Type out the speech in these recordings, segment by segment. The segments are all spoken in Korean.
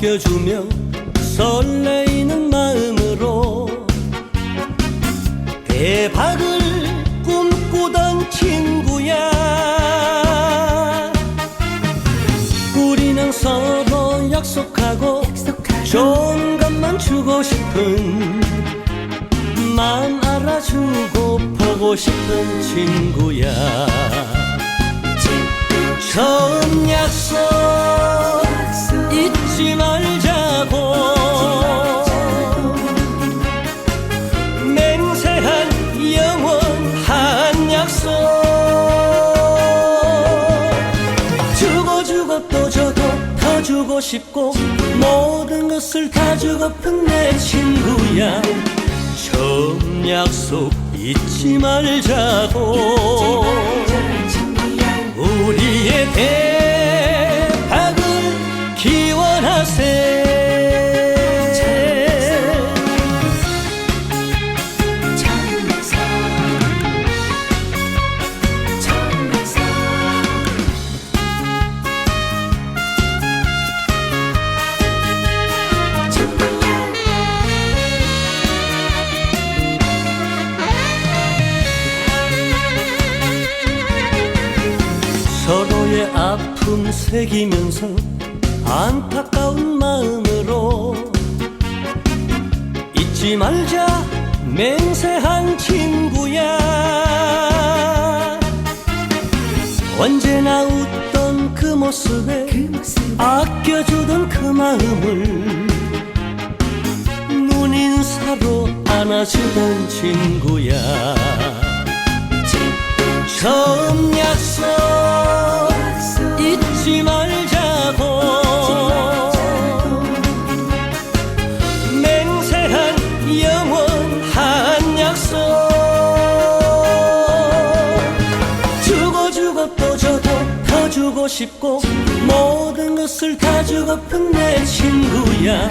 아껴주며 설레이는 마음으로 대박을 꿈꾸던 친구야. 우리는 서로 약속하고 좋은 것만 주고 싶은 맘 알아주고 보고 싶은 친구야. 처음 약속 싶고 모든 것을 다 주고픈 내 친구야. 처음 약속 잊지 말자고. 우리의 대 아픔 새기면서 안타까운 마음으로 잊지 말자 맹세한 친구야. 언제나 웃던 그 모습에 아껴주던 그 마음을 눈인사로 안아주던 친구야. 처음 약속 주고 주고 또 줘도 더 주고 싶고 모든 것을 다 주고픈 내 친구야.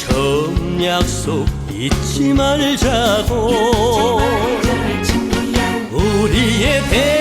처음 약속 잊지 말자고. 우리의 대